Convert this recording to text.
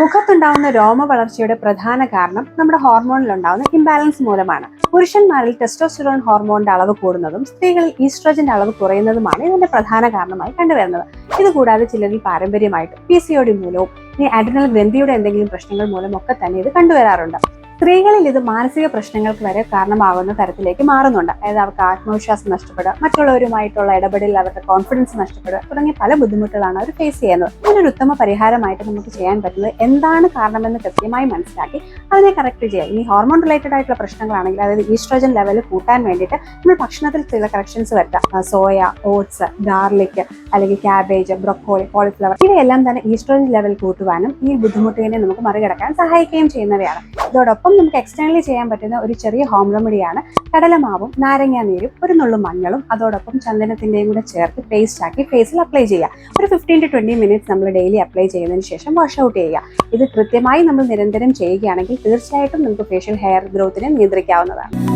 മുഖത്തുണ്ടാവുന്ന രോമ വളർച്ചയുടെ പ്രധാന കാരണം നമ്മുടെ ഹോർമോണിൽ ഉണ്ടാവുന്ന ഇംബാലൻസ് മൂലമാണ്. പുരുഷന്മാരിൽ ടെസ്റ്റോസ്റ്റിറോൺ ഹോർമോണിന്റെ അളവ് കൂടുന്നതും സ്ത്രീകളിൽ ഈസ്ട്രോജന്റെ അളവ് കുറയുന്നതുമാണ് ഇതിന്റെ പ്രധാന കാരണമായി കണ്ടുവരുന്നത്. ഇത് കൂടാതെ ചിലരിൽ പാരമ്പര്യമായിട്ട് പി സി ഒ ഡി മൂലവും ഈ അഡ്രിനൽ ഗ്രന്ഥിയുടെ എന്തെങ്കിലും പ്രശ്നങ്ങൾ മൂലമൊക്കെ തന്നെ ഇത് കണ്ടുവരാറുണ്ട്. സ്ത്രീകളിൽ ഇത് മാനസിക പ്രശ്നങ്ങൾക്ക് വരെ കാരണമാകുന്ന തരത്തിലേക്ക് മാറുന്നുണ്ട്. അതായത് അവർക്ക് ആത്മവിശ്വാസം നഷ്ടപ്പെടുക മറ്റുള്ളവരുമായിട്ടുള്ള ഇടപെടലിൽ അവരുടെ കോൺഫിഡൻസ് നഷ്ടപ്പെടുക തുടങ്ങിയ പല ബുദ്ധിമുട്ടുകളാണ് അവർ ഫേസ് ചെയ്യുന്നത്. ഇതിനൊരു ഉത്തമ പരിഹാരമായിട്ട് നമുക്ക് ചെയ്യാൻ പറ്റുന്നത് എന്താണ് കാരണമെന്ന് കൃത്യമായി മനസ്സിലാക്കി അതിനെ കറക്റ്റ് ചെയ്യുക. ഇനി ഹോർമോൺ റിലേറ്റഡ് ആയിട്ടുള്ള പ്രശ്നങ്ങളാണെങ്കിൽ അതായത് ഈസ്ട്രോജൻ ലെവൽ കൂട്ടാൻ വേണ്ടിയിട്ട് നമ്മൾ ഭക്ഷണത്തിൽ ചില കറക്ഷൻസ് വരുത്താം സോയ ഓട്സ് ഗാർലിക് അല്ലെങ്കിൽ ക്യാബേജ് ബ്രൊക്കോളി കോളിഫ്ലവർ ഇവയെല്ലാം തന്നെ ഈസ്ട്രോജൻ ലെവൽ കൂട്ടുവാനും ഈ ബുദ്ധിമുട്ടിനെ നമുക്ക് മറികടക്കാൻ സഹായിക്കുകയും ചെയ്യുന്നവയാണ്. ഇതോടൊപ്പം നമുക്ക് എക്സ്റ്റേണലി ചെയ്യാൻ പറ്റുന്ന ഒരു ചെറിയ ഹോം റെമഡിയാണ് കടലമാവും നാരങ്ങാ നീരും ഒരു നുള്ളു മഞ്ഞളും അതോടൊപ്പം ചന്ദനത്തിന്റെയും കൂടെ ചേർത്ത് പേസ്റ്റ് ആക്കി ഫേസിൽ അപ്ലൈ ചെയ്യുക. ഒരു ഫിഫ്റ്റീൻ ടു ട്വന്റി മിനിറ്റ്സ് നമ്മൾ ഡെയിലി അപ്ലൈ ചെയ്തതിന് ശേഷം വാഷ് ഔട്ട് ചെയ്യുക. ഇത് കൃത്യമായി നമ്മൾ നിരന്തരം ചെയ്യുകയാണെങ്കിൽ തീർച്ചയായിട്ടും നമുക്ക് ഫേഷ്യൽ ഹെയർ ഗ്രോത്തിനെ നിയന്ത്രിക്കാവുന്നതാണ്.